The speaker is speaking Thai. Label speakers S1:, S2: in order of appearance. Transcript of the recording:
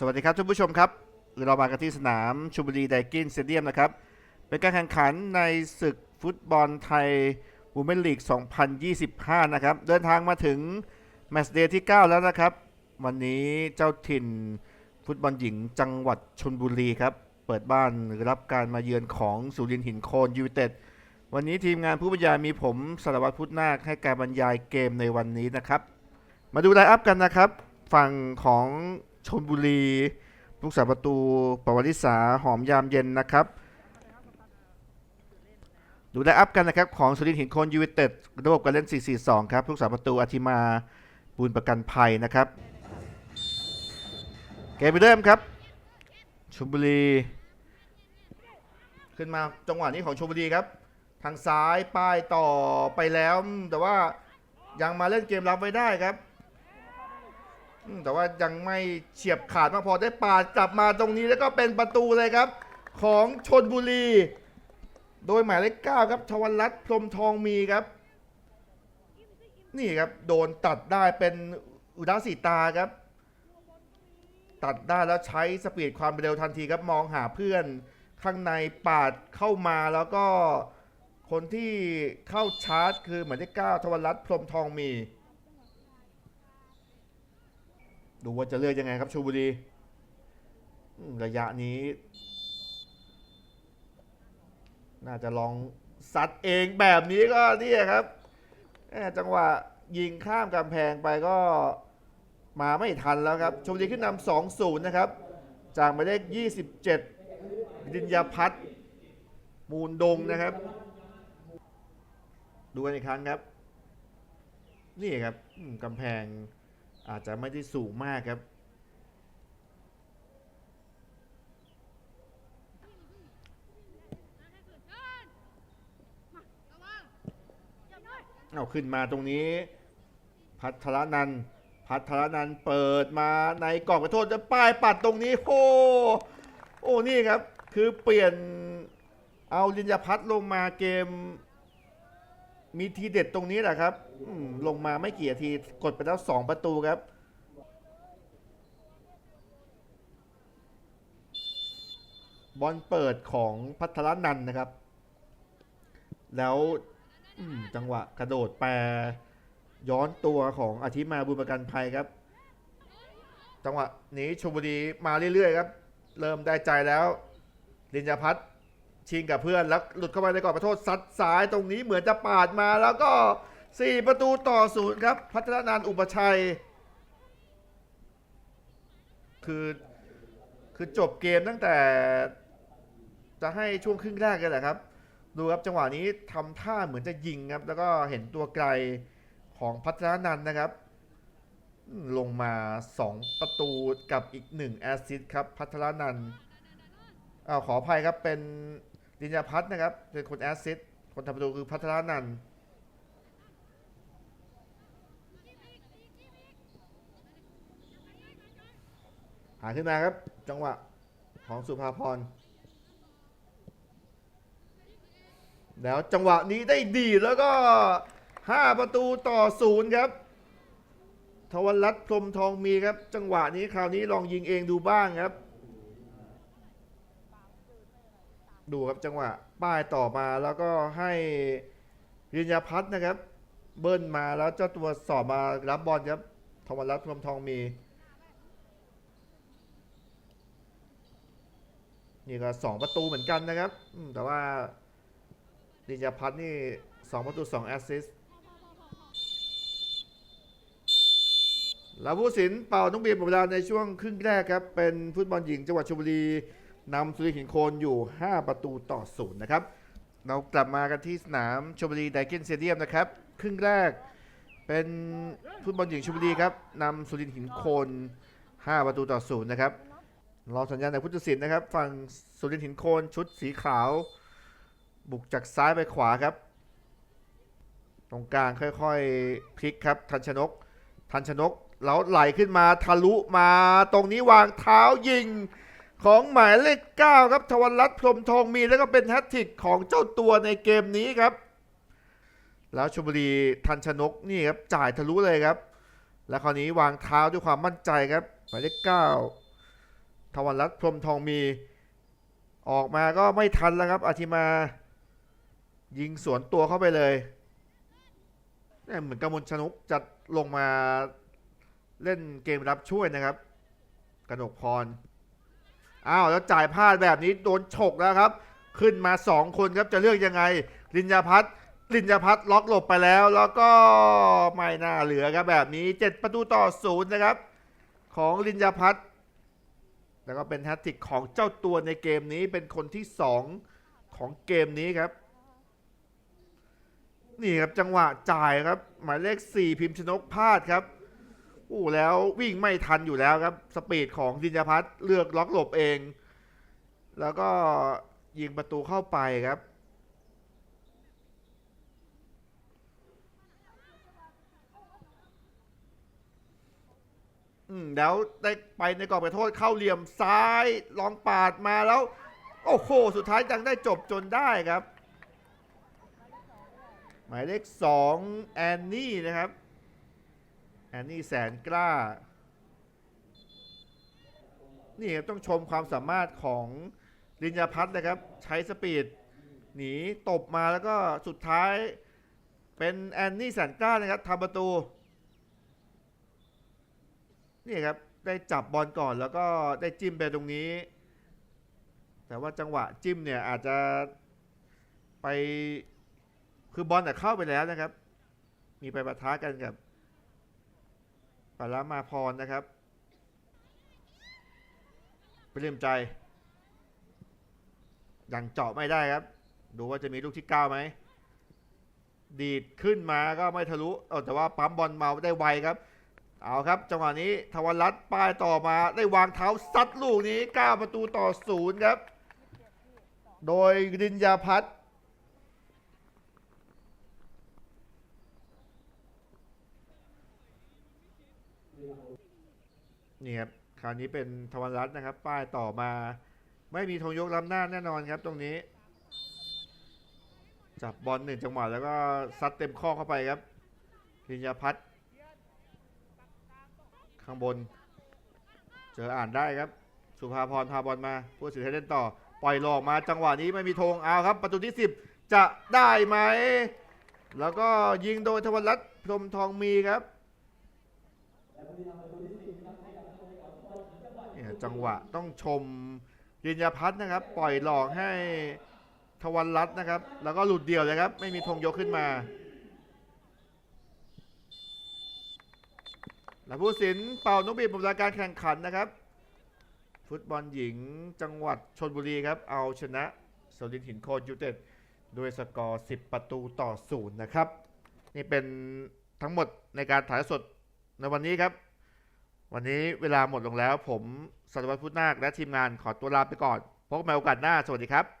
S1: สวัสดีครับท่านผู้ชมครับเรามากันที่สนามชุมบุรีไดกินสเตเดียมนะครับ เป็นการแข่งขันในศึกฟุตบอลไทยวูแมนลีก 2025 นะครับ เดินทางมาถึงแมตช์เดย์ที่ 9 แล้วนะครับ วันนี้เจ้าถิ่นฟุตบอลหญิงจังหวัดชนบุรีครับ เปิดบ้านรับการมาเยือนของสุรินทร์หินโคนยูเต็ด วันนี้ทีมงานผู้บรรยายมีผมสารวัตรพุทธนาคให้การบรรยายเกมในวันนี้นะครับ มาดูไลน์อัพกันนะครับ ฝั่งของ ชนบุรีลูกสาประตูปวริษาหอมยามเย็นนะครับ ดูไลน์อัพกันนะครับของสุรินทร์หินโคนยูไนเต็ดระบบการเล่น 4-4-2 ครับลูกสาประตูอาทิมาบุญประกันภัยนะครับ เกมไปเริ่มครับชลบุรี ขึ้นมาจังหวะนี้ของชลบุรีครับ ทางซ้ายป้ายต่อไปแล้ว แต่ว่ายังมาเล่นเกมรับไว้ได้ครับ อืมแต่ว่ายังไม่เฉียบขาดมากพอได้ปาดกลับมาตรงนี้แล้วก็เป็นประตูเลยครับ ของชนบุรี โดยหมายเลขเก้าครับชวันรัตน์พรหมทองมีครับ นี่ครับโดนตัดได้เป็นอุดาสีตาครับ ตัดได้แล้วใช้สปีดความเร็วทันทีครับมองหาเพื่อนข้างในปาดเข้ามาแล้วก็คนที่เข้าชาร์จ คือหมายเลขเก้าทวรัตน์พรหมทองมี ดูว่าจะเลือกยังไงครับชูบุรีระยะนี้ น่าจะลองซัดเองแบบนี้ก็เนี่ยครับจังหวะยิงข้ามกำแพงไปก็มาไม่ทันแล้วครับชมบุรีขึ้นนำสองศูนย์นะครับ จากหมายเลข27ดินยาพัฒมูลดงนะครับ ดูกันอีกครั้งครับ นี่ครับกำแพง อาจจะไม่ได้สูงมากครับ เอาขึ้นมาตรงนี้ พัทรนันท์พัทรนันท์เปิดมาในกล่องกระโทษจะป้ายปัดตรงนี้โอ้โอ้นี่ครับ คือเปลี่ยนเอาลินยาพัฒน์ลงมาเกม มีทีเด็ดตรงนี้แหละครับลงมาไม่กี่นาทีกดไปแล้วสองประตูครับ บอลเปิดของพัทรนันนะครับ แล้วจังหวะกระโดดแปรย้อนตัวของอาทิมาบุญประกันภัยครับ จังหวะนี้ชมบุรีมาเรื่อยๆครับ เริ่มได้ใจแล้วลินยาพัฒน์ ชิงกับเพื่อนแล้วหลุดเข้าไปในกรอบประโทษซัดซ้ายตรงนี้เหมือนจะปาดมาแล้วก็ 4 ประตูต่อศูนย์ครับ พัฒนานานอุปชัย คือคือจบเกมตั้งแต่ จะให้ช่วงครึ่งแรกกันแหละครับ ดูครับจังหวะนี้ทำท่าเหมือนจะยิงครับ แล้วก็เห็นตัวไกลของพัฒนานันนะครับ ลงมา 2 ประตูกับอีก 1 แอสซิสต์ครับ พัฒนานันอาขออภัยครับเป็น ดินยาพัฒน์นะครับเป็นคนแอสซิสคนทำประตูคือพัฒนานันท์หาขึ้นมาครับ จังหวะของสุภาพร แล้วจังหวะนี้ได้ดีแล้วก็ 5 ประตูต่อศูนย์ครับ ทวรัตน์พรมทองมีครับ จังหวะนี้คราวนี้ลองยิงเองดูบ้างครับ ดูครับจังหวะป้ายต่อมาแล้วก็ให้ยินยาพัฒน์นะครับ เบิ้ลมาแล้วเจ้าตัวสอบมารับบอลครับทวรัตน์รหมทองมีนี่ก็สองประตูเหมือนกันนะครับ แต่ว่าดินยาพัฒน์นี่สองประตูสองแอสซิสต์แล้วผู้สินเป่าต้องเบียนหมดเวลาในช่วงครึ่งแรกครับ เป็นฟุตบอลหญิงจังหวัดชลบุรี นำสุรินทร์หินโคนอยู่ 5 ประตูต่อศูนย์นะครับ เรากลับมากันที่สนามชลบุรีไดเกนเตเดียมนะครับ ครึ่งแรกเป็นฟุตบอลหญิงชลบุรีครับนำสุรินทร์หินโคน 5 ประตูต่อศูนย์นะครับรอสัญญาณจากพุทธศิลป์นะครับ ฝั่งสุรินทร์หินโคนชุดสีขาว บุกจากซ้ายไปขวาครับ ตรงกลางค่อยๆพลิกครับ ทันชนก ทันชนกแล้วไหลขึ้นมาทะลุมาตรงนี้วางเท้ายิง ของหมายเลขเก้าครับทวันรัตน์พรมทองมีแล้วก็เป็นแฮตทิกของเจ้าตัวในเกมนี้ครับ แล้วชมบุรีทันชนกนี่ครับจ่ายทะลุเลยครับ แล้วคราวนี้วางเท้าด้วยความมั่นใจครับ หมายเลขเก้าทวันรัตน์พรมทองมี ออกมาก็ไม่ทันแล้วครับอาทิมา ยิงสวนตัวเข้าไปเลยเนี่ยเหมือนกำมลชนกจะลงมาเล่นเกมรับช่วยนะครับ กนกพร อ้าวแล้วจ่ายพลาดแบบนี้โดนฉกแล้วครับ ขึ้นมาสองคนครับจะเลือกยังไง ลินยาพัฒน์ลินยาพัฒน์ล็อกหลบไปแล้ว แล้วก็ไม่น่าเหลือครับแบบนี้ 7 ประตูต่อศูนย์นะครับ ของลินยาพัฒน์แล้วก็เป็นแฮตติกของเจ้าตัวในเกมนี้เป็นคนที่ 2 ของเกมนี้ครับ นี่ครับจังหวะจ่ายครับ หมายเลข 4 พิมพ์ชนกพลาดครับ อู้แล้ววิ่งไม่ทันอยู่แล้วครับ สปีดของดินยพัฒน์เลือกล็อกหลบเอง แล้วก็ยิงประตูเข้าไปครับ อืมแล้วได้ไปในกรอบไปโทษเข้าเหลี่ยมซ้ายลองปาดมาแล้ว โอ้โห สุดท้ายยังได้จบจนได้ครับ หมายเลขสองแอนนี่นะครับ แอนนี่แสนกล้า นี่ต้องชมความสามารถของลินยาพัฒน์นะครับ ใช้สปีดหนีตบมาแล้วก็สุดท้ายเป็นแอนนี่แสนกล้านะครับทำประตู นี่ครับได้จับบอลก่อนแล้วก็ได้จิ้มไปตรงนี้ แต่ว่าจังหวะจิ้มเนี่ยอาจจะไปคือบอลแต่เข้าไปแล้วนะครับ มีไปปะทะกันกับ ปารามาพรนะครับไปเริ่มใจ ยังเจาะไม่ได้ครับ ดูว่าจะมีลูกที่เก้าไหม ดีดขึ้นมาก็ไม่ทะลุเออแต่ว่าปั๊มบอลมาได้ไวครับ เอาครับจังหวะนี้ทวันรัตน์ป้ายต่อมาได้วางเท้าซัดลูกนี้ 9 ประตูต่อศูนย์ครับ โดยรินยาพัฒน์ นี่ครับคราวนี้เป็นทวันรัตน์นะครับ ป้ายต่อมา ไม่มีธงยกล้ำหน้าแน่นอนครับ ตรงนี้ จับบอลหนึ่งจังหวะแล้วก็ซัดเต็มข้อเข้าไปครับลินยาพัฒน์ข้างบน เจออ่านได้ครับ สุภาพรพาบอลมาผู้สื่อให้เล่นต่อ ปล่อยหลอกมาจังหวะนี้ไม่มีธงเอาครับ ประตูที่ 10 จะได้ไหม แล้วก็ยิงโดยทวันรัตน์พรมทองมีครับ จังหวะต้องชมยินยาพัฒน์นะครับ ปล่อยหลอกให้ทวันรัตน์นะครับ แล้วก็หลุดเดี่ยวเลยครับ ไม่มีธงยกขึ้นมา และผู้สินเป่านกบีบหมดเวลการแข่งขันนะครับ ฟุตบอลหญิงจังหวัดชนบุรีครับ เอาชนะสลินหินโคนยูเต็ดด้วยสกอร์ 10 ประตูต่อศูนย์นะครับ นี่เป็นทั้งหมดในการถ่ายสดในวันนี้ครับ วันนี้เวลาหมดลงแล้วผม สัตวัตพุทธนาคและทีมงานขอตัวลาไปก่อน พบกันใหม่โอกาสหน้า สวัสดีครับ